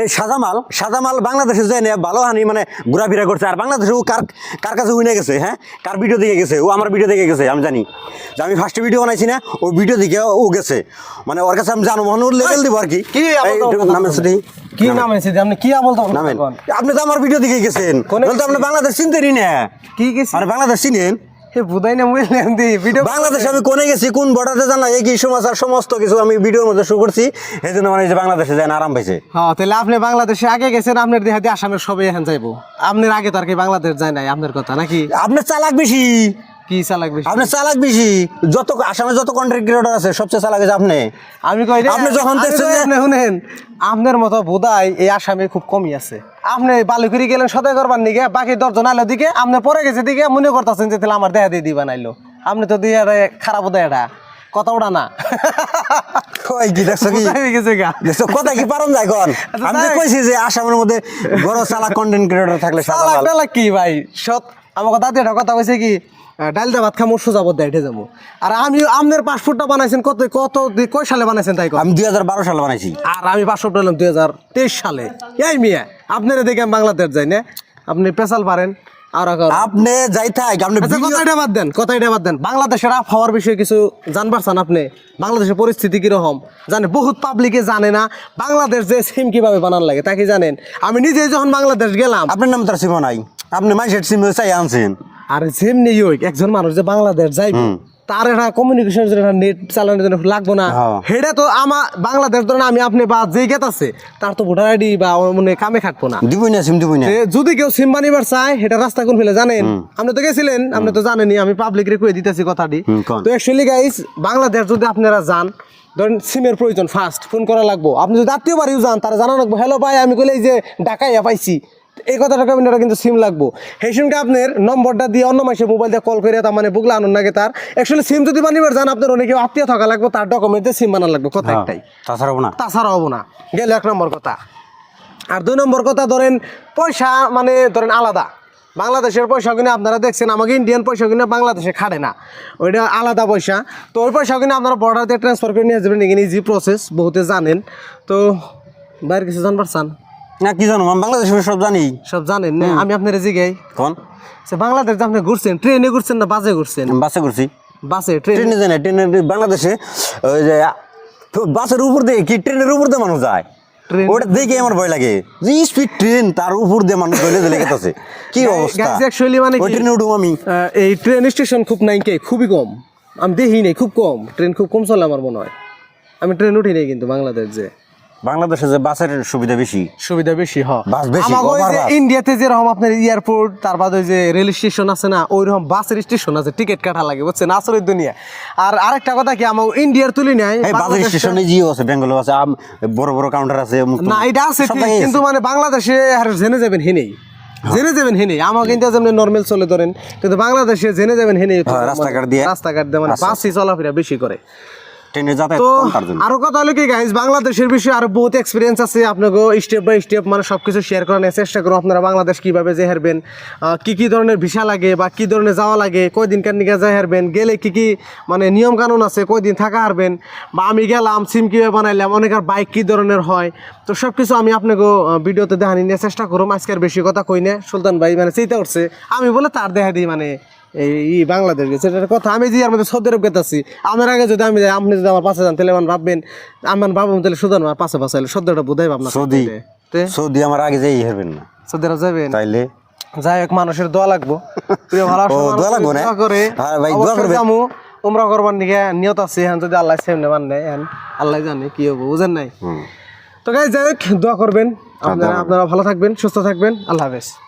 এই সাদামাল সাদামাল বাংলাদেশে যায় ভালো হানি মানে ঘোরাফেরা করছে আর বাংলাদেশে ও কার কার কাছে উইনে গেছে হ্যাঁ? কার ভিডিও দেখে গেছে? ও আমার ভিডিও দেখে গেছে আমি জানি। যে আমি ফার্স্ট ভিডিও বানাইছি না ওই ভিডিও দেখে ও গেছে। মানে ওর কাছে আমি জানো মনে ওর লেভেল দিব আর কি? সেটি নাম আছে আপনি কি বলতো নামেন আপনি তো আমার ভিডিও দেখে গেছেন। আপনি বাংলাদেশ চিনতেনই না। কি আর বাংলাদেশ চিনেন? বাংলাদেশে আমি কোনে গেছি কোন বর্ডারে জানা এই কি সমাচার সমস্ত কিছু আমি ভিডিওর মধ্যে শুরু করছি। এই জন্য মানে যে বাংলাদেশে আরাম পাইছে। হ্যাঁ তাহলে আপনি বাংলাদেশে আগে গেছেন আপনার দেহা দিয়ে আসামের সবাই এখন যাইবো। আপনার আগে তো আর কি বাংলাদেশ যায় নাই আপনার কথা নাকি? আপনার চালাক বেশি। কি চালাক বেশি? আপনার চালাক বেশি। যত আসামে যত আছে সবচেয়ে চালাক আছে আপনি। আমি কই আপনি যখন আপনি শুনেন আপনার মতো বোধাই এই আসামে খুব কমই আছে। আপনি বালুকুরি গেলেন সদাই করবার নিগে বাকি দশজন আইলো দিকে আপনি পরে গেছে দিকে মনে করতেছেন যে তাহলে আমার দেহা দিয়ে দিবা নাইলো আপনি তো দিয়ে খারাপ এটা কথা ওটা না। কই কি দেখছ কি? বুঝাই গেছে গা? দেখছ? কথা কি পারন যায় কোন? আচ্ছা, আমি কইছি যে আসামের মধ্যে বড় কন্টেন্ট ক্রিয়েটর থাকলে। টালাক কি ভাই? সৎ। কথা কইছে কি ভাত খামো সোজা বদ্দা হেঁটে যাব। আর আমি আপনার পাসপোর্টটা বানাইছেন কত কত দি- কয় সালে বানাইছেন তাই? আমি দুই হাজার বারো সালে বানাইছি। আর আমি পাসপোর্ট দুই হাজার তেইশ সালে। এই মিয়া আপনারা দেখে আমি বাংলাদেশ যাই না? আপনি পেশাল পারেন। আপনি যাই থাক আপনি আচ্ছা কথাটা বাদ দেন কথাটা বাদ দেন। বাংলাদেশের আবহাওয়ার বিষয়ে কিছু জানবার চান আপনি? বাংলাদেশের পরিস্থিতি কীরকম? জানে বহুত পাবলিকে জানে না বাংলাদেশ যে সিম কীভাবে বানান লাগে তাকে জানেন? আমি নিজে যখন বাংলাদেশ গেলাম আপনার নাম তার সিমো নাই। আপনি মানুষের সিম চাই আনছেন। আর সিম নিয়ে একজন মানুষ যে বাংলাদেশ যাইবে। তার একটা কমিউনিকেশনের জন্য নেট চালানোর জন্য লাগবো না। হ্যাঁ। সেটা তো আমার বাংলাদেশ ধরেন আমি আপনি বা যে গেত আছে তার তো ভোটার আইডি বা মনে কামে খাটবো না। দিবই না সিম দিবই না। যদি কেউ সিম বানিবার চায় সেটা রাস্তা কোন ফেলে জানেন? আপনি তো গেছিলেন আপনি তো জানেনই আমি পাবলিক রে কয়ে দিতেছি কথাটি। তো অ্যাকচুয়ালি গাইস বাংলাদেশ যদি আপনারা যান ধরেন সিমের প্রয়োজন ফার্স্ট ফোন করা লাগবো। আপনি যদি আত্মীয় বাড়িও যান তারা জানা লাগবো হ্যালো ভাই আমি কইলে এই যে ঢাকাইয়া পাইছি। এই কথাটা কবেন এটা কিন্তু সিম লাগবো। সেই সঙ্গে আপনার নম্বরটা দিয়ে অন্য মাসে মোবাইল দিয়ে কল করে তার মানে বুকলা আনন্দ নাকি তার। অ্যাকচুয়ালি সিম যদি বানিবার যান আপনার অনেকে আত্মীয় থাকা লাগবে তার ডকুমেন্ট দিয়ে সিম বানানো লাগবে কথা একটাই। তাছাড়া হব না। তাছাড়া হব না। গেল এক নম্বর কথা। আর দুই নম্বর কথা ধরেন পয়সা মানে ধরেন আলাদা। বাংলাদেশের পয়সা কিনে আপনারা দেখছেন আমাকে ইন্ডিয়ান পয়সা কিনে বাংলাদেশে খাটে না। ওইটা আলাদা পয়সা। তো ওই পয়সা কিনে আপনারা বর্ডার দিয়ে ট্রান্সফার করে নিয়ে যাবেন এখানে ইজি প্রসেস বহুতে জানেন। তো বাইরে কিছু জানবার চান? না কি জানো আমি বাংলাদেশের সব জানি। সব জানেন না আমি আপনার জিগাই। কোন? সে বাংলাদেশ আপনি ঘুরছেন ট্রেনে ঘুরছেন না বাসে ঘুরছেন? বাসে করছি বাসে ট্রেন? ট্রেনে যায় না ট্রেনে বাংলাদেশে ওই যে বাসের উপর দিয়ে কি ট্রেনের উপর দিয়ে মানুষ যায়? ওটা দেখে আমার ভয় লাগে। যে স্পিড ট্রেন তার উপর দিয়ে মানুষ গেছে কি অবস্থা? মানে ওই ট্রেনে আমি। এই ট্রেন স্টেশন খুব নাই কে খুবই কম। আমি দেখি নাই খুব কম। ট্রেন খুব কম চলে আমার মনে হয়। আমি ট্রেন উঠি নাই কিন্তু বাংলাদেশ যে। বাংলাদেশে যে বাসের সুবিধা বেশি? সুবিধা বেশি হ। বাস বেশি, ওই যে। ইন্ডিয়াতে যেরকম আপনার এয়ারপোর্ট তার বাদে ওই যে রেল স্টেশন আছে না ওইরকম বাসের স্টেশন আছে টিকিট কাটা লাগে বুঝছেন? আসরের দুনিয়া। আর আরেকটা কথা কি আমার ইন্ডিয়ার তুলি নাই বাসের স্টেশনে জিও আছে বেঙ্গল আছে আম- বড় বড় কাউন্টার আছে না এটা আছে কিন্তু মানে বাংলাদেশে আর জেনে যাবেন হেনেই জেনে যাবেন হেনেই আমাকে কিন্তু যেমন নর্মাল চলে ধরেন কিন্তু বাংলাদেশে জেনে যাবেন হেনেই হ্যাঁ, রাস্তাঘাট দিয়ে। রাস্তাঘাট দিয়ে মানে। বাসই চলাফেরা বেশি করে। ট্রেনে যাতায়াত কম তার জন্য। আরও কথা হলো কি বাংলাদেশের বিষয়ে আরও বহুত এক্সপিরিয়েন্স আছে। আপনাকে স্টেপ বাই স্টেপ মানে সবকিছু শেয়ার করানোর চেষ্টা করো আপনারা বাংলাদেশ কীভাবে যে হারবেন কি কি ধরনের ভিসা লাগে বা কি ধরনের যাওয়া লাগে কয়দিন কার নিকে যাই হারবেন গেলে কি কি মানে নিয়ম কানুন আছে কয়দিন থাকা হারবেন বা আমি গেলাম সিম কীভাবে বানাইলাম অনেকের বাইক কি ধরনের হয় তো সব কিছু আমি আপনাকে ভিডিওতে দেখানি নিয়ে চেষ্টা করুম আজকের বেশি কথা কই না। সুলতান ভাই মানে চিন্তা করছে আমি বলে তার দেখা দিই মানে। এই বাংলাদেশ গেছে এটার কথা আমি যে আমাদের সৌদি আরব গেতাছি আমার আগে যদি আমি যাই, আপনি যদি আমার পাশে যান তাহলে আমার ভাববেন আমার ভাববেন তাহলে সুদান আমার পাশে পাশে এলে সদ্যটা বোধহয় ভাবনা সৌদি। সৌদি আমার আগে যাই হেরবেন না। সৌদি আরব যাবেন? তাইলে? যাই হোক মানুষের দোয়া লাগবো। প্রিয় ভালো দোয়া লাগবো না? করে। হ্যাঁ ভাই, দোয়া। যামু উমরা করবার নিকে নিয়ত আছে এখন যদি আল্লাহ সেমনে মানে এখন আল্লাহ জানে কি হব বুঝেন নাই? তো গাই যাই হোক দোয়া করবেন। আপনারা আপনারা ভালো থাকবেন সুস্থ থাকবেন। আল্লাহ হাফেজ।